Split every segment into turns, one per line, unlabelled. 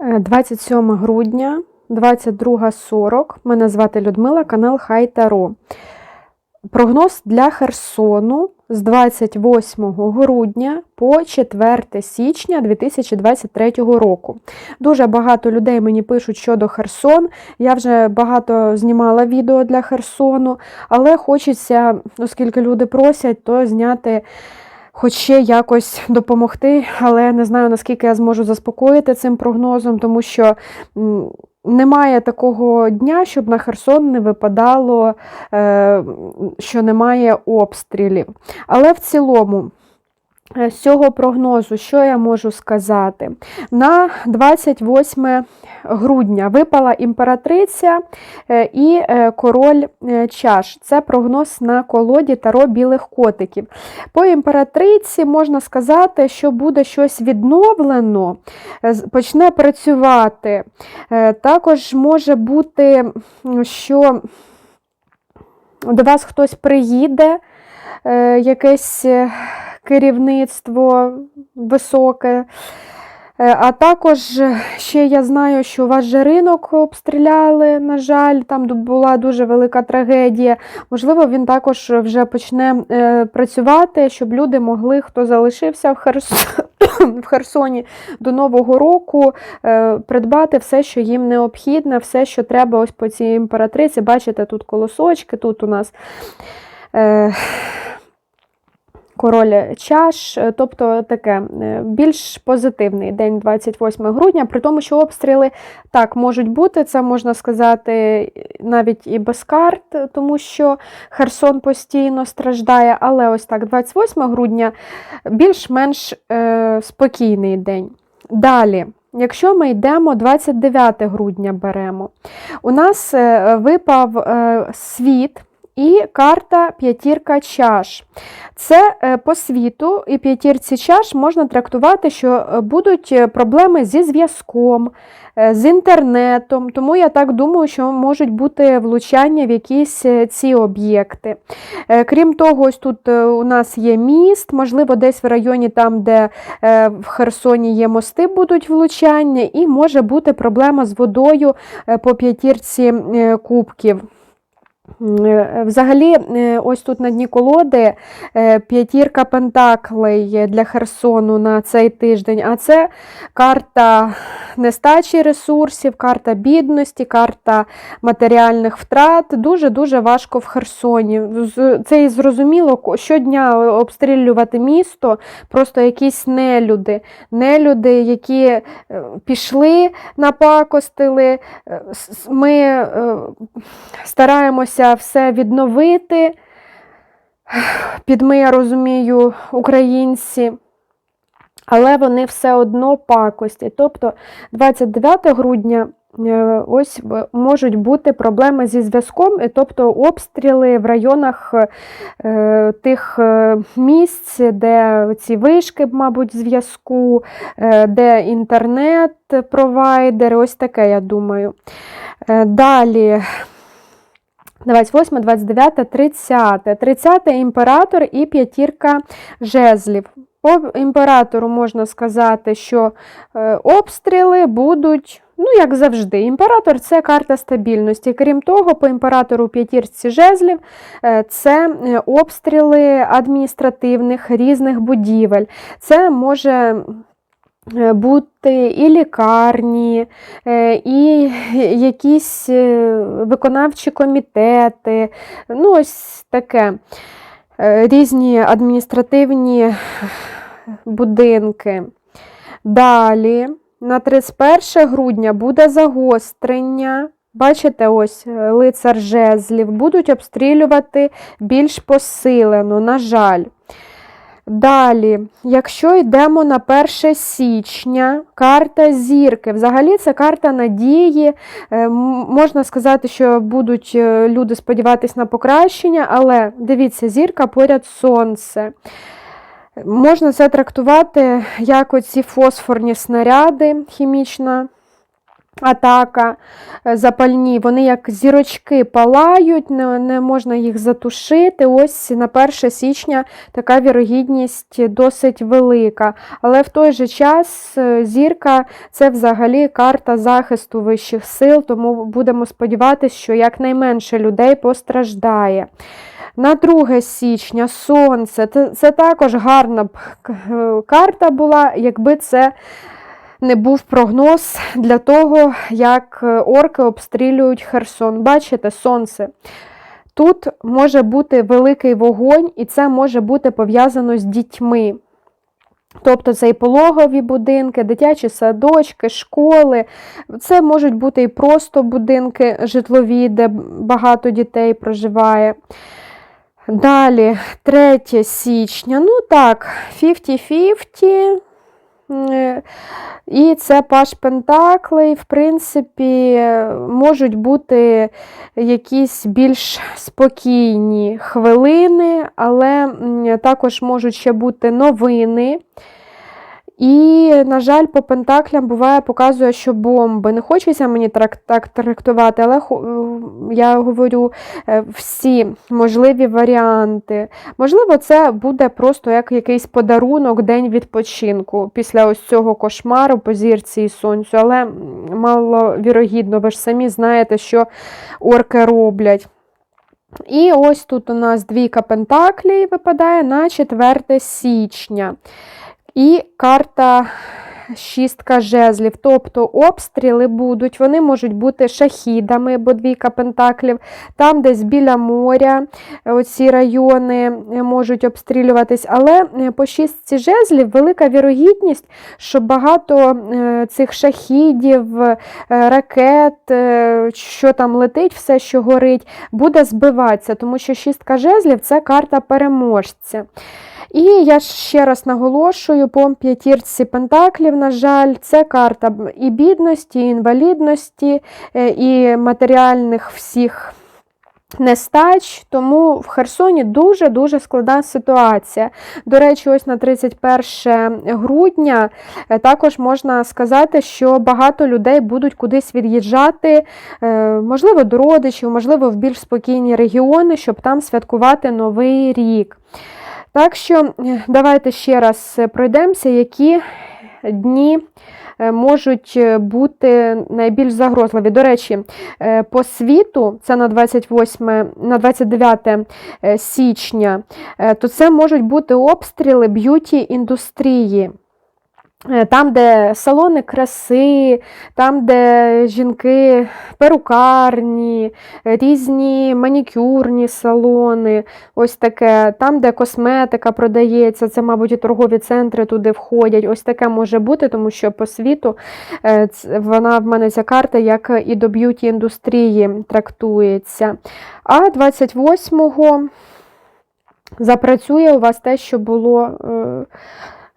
27 грудня, 22.40. Мене звати Людмила, канал Хай Таро. Прогноз для Херсону з 28 грудня по 4 січня 2023 року. Дуже багато людей мені пишуть щодо Херсон. Я вже багато знімала відео для Херсону, але хочеться, оскільки люди просять, то зняти. Хоч ще якось допомогти, але не знаю, наскільки я зможу заспокоїти цим прогнозом, тому що немає такого дня, щоб на Херсон не випадало, е, що немає обстрілів. Але в цілому. Е, З цього прогнозу, що я можу сказати? На 28 грудня випала імператриця е, і е, король чаш. Це прогноз на колоді таро білих котиків. По імператриці можна сказати, що буде щось відновлено, почне працювати. Також може бути, що до вас хтось приїде, якесь керівництво високе. Е, А також ще я знаю, що ваш же ринок обстріляли, на жаль, там була дуже велика трагедія. Можливо, він також вже почне е, працювати, щоб люди могли, хто залишився в, Херс... в Херсоні до Нового року, е, придбати все, що їм необхідне, все, що треба ось по цій імператриці. Бачите, тут колосочки, тут у нас. Король чаш, е, тобто таке е, більш позитивний день 28 грудня, при тому, що обстріли так можуть бути, це можна сказати навіть і без карт, тому що Херсон постійно страждає, але ось так, 28 грудня більш-менш е, спокійний день. Далі. Якщо ми йдемо 29 грудня беремо, у нас е, випав світ і карта п'ятірка чаш. Це е, по світу і п'ятірці чаш можна трактувати, що е, будуть е, проблеми зі зв'язком, з інтернетом, тому я так думаю, що можуть бути влучання в якісь ці об'єкти. Крім того, ось тут у нас є міст, можливо, десь в районі, там, де в Херсоні є мости, будуть влучання, і може бути проблема з водою по п'ятірці кубків. Е, Взагалі, е, ось тут на дні колоди е, п'ятірка пентаклей для Херсону на цей тиждень, а це карта нестачі ресурсів, карта бідності, карта матеріальних втрат. Дуже-дуже важко в Херсоні. Це і зрозуміло, щодня обстрілювати місто, просто якісь нелюди, нелюди, які пішли, напакостили. Ми е, стараємося все відновити. Під ми, я розумію, українці. Але вони все одно пакості. Тобто 29 грудня е, ось можуть бути проблеми зі зв'язком, тобто обстріли в районах е, тих е, місць, де ці вишки, мабуть, зв'язку, де інтернет-провайдери, ось таке, я думаю. Далі. 28, 29, 30. 30 імператор і п'ятірка жезлів. По імператору можна сказати, що е, обстріли будуть, ну, як завжди. Імператор це карта стабільності. Крім того, по імператору п'ятірці жезлів е, це е, обстріли адміністративних різних будівель. Це може бути і лікарні, е, і якісь е, виконавчі комітети, ну ось таке. Е, Різні адміністративні будинки. Далі, на 31 грудня буде загострення. Бачите, ось е, лицар жезлів, будуть обстрілювати більш посилено, на жаль. Далі, якщо йдемо на 1 січня, карта зірки. Взагалі це карта надії. Е, Можна сказати, що будуть е, люди сподіватися на покращення, але дивіться, зірка поряд сонце. Можна це трактувати як оці фосфорні снаряди, хімічна атака, е, запальні, вони як зірочки палають, не, не можна їх затушити. Ось на 1 січня така вірогідність досить велика. Але в той же час е, зірка це взагалі карта захисту вищих сил, тому будемо сподіватися, що якнайменше людей постраждає. На 2 січня сонце. Це, також гарна б е, карта була, якби це не був прогноз для того, як е, орки обстрілюють Херсон. Бачите, сонце. Тут може бути великий вогонь, і це може бути пов'язано з дітьми. Тобто це і пологові будинки, дитячі садочки, школи. Це можуть бути і просто будинки житлові, де багато дітей проживає. Далі, 3 січня. Ну так, 50-50. І це Паш Пентаклей, в принципі, можуть бути якісь більш спокійні хвилини, але також можуть ще бути новини. І, на жаль, по пентаклям буває, показує, що бомби. Не хочеться мені так, так трактувати, але е, я говорю е, всі можливі варіанти. Можливо, це буде просто як якийсь подарунок, день відпочинку після ось цього кошмару по зірці і сонцю, але маловірогідно, ви ж самі знаєте, що орки роблять. І ось тут у нас двійка пентаклей випадає на 4 січня. І карта шістка жезлів, тобто обстріли будуть, вони можуть бути шахідами, бо двійка пентаклів, там десь біля моря, оці райони е, можуть обстрілюватись, але е, по шістці жезлів велика вірогідність, що багато е, цих шахідів, ракет, що там летить, все, що горить, буде збиватися, тому що шістка жезлів це карта переможця. І я ще раз наголошую, по п'ятірці пентаклів, на жаль, це карта і бідності, і інвалідності, е, і матеріальних всіх нестач. Тому в Херсоні дуже-дуже складна ситуація. До речі, ось на 31 грудня е, також можна сказати, що багато людей будуть кудись від'їжджати, е, можливо, до родичів, можливо, в більш спокійні регіони, щоб там святкувати Новий рік. Так що е, давайте ще раз е, пройдемося, які дні е, можуть бути найбільш загрозливі. До речі, по світу, це на 28, на 29 е, січня, то це можуть бути обстріли б'юті індустрії. Е, Там, де салони краси, там, де жінки перукарні, різні манікюрні салони, ось таке, там, де косметика продається, це, мабуть, і торгові центри туди входять. Ось таке може бути, тому що по світу е, вона в мене ця карта, як і до б'юті індустрії трактується. А 28-го запрацює у вас те, що було.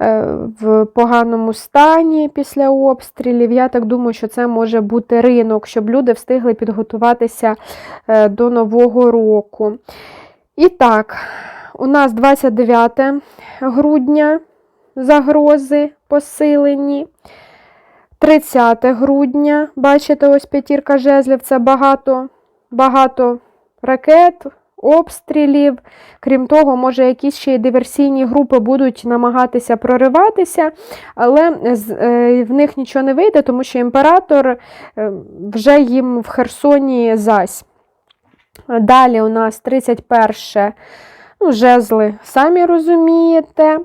Е, В поганому стані після обстрілів. Я так думаю, що це може бути ринок, щоб люди встигли підготуватися е, до Нового року. І так, у нас 29 грудня загрози посилені. 30 грудня, бачите, ось п'ятірка жезлів, це багато, багато ракет, обстрілів. Крім того, може, якісь ще й диверсійні групи будуть намагатися прориватися, але е, в них нічого не вийде, тому що імператор е, вже їм в Херсоні зась. Далі у нас 31 ну, жезли, самі розумієте.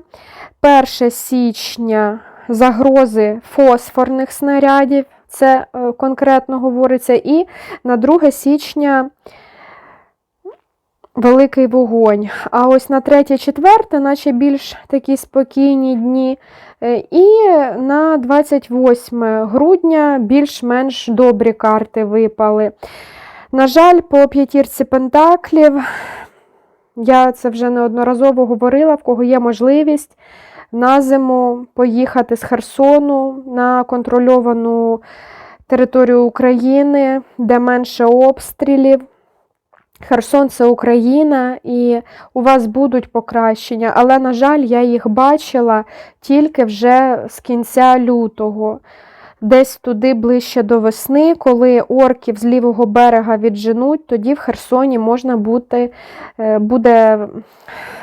1 січня загрози фосфорних снарядів, це е, конкретно говориться. І на 2 січня великий вогонь. А ось на 3-4, наче більш такі спокійні дні. Е, І на 28 грудня більш-менш добрі карти випали. На жаль, по п'ятірці пентаклів, я це вже неодноразово говорила, в кого є можливість на зиму поїхати з Херсону на контрольовану територію України, де менше обстрілів. Херсон це Україна, і у вас будуть покращення, але, на жаль, я їх бачила тільки вже з кінця лютого. Десь туди ближче до весни, коли орків з лівого берега відженуть, тоді в Херсоні можна бути, е, буде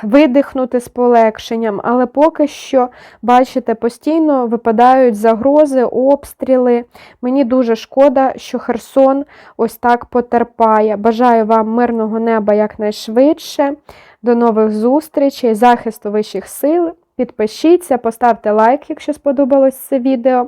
видихнути з полегшенням. Але поки що, бачите, постійно випадають загрози, обстріли. Мені дуже шкода, що Херсон ось так потерпає. Бажаю вам мирного неба якнайшвидше. До нових зустрічей, захисту вищих сил. Підпишіться, поставте лайк, якщо сподобалось це відео.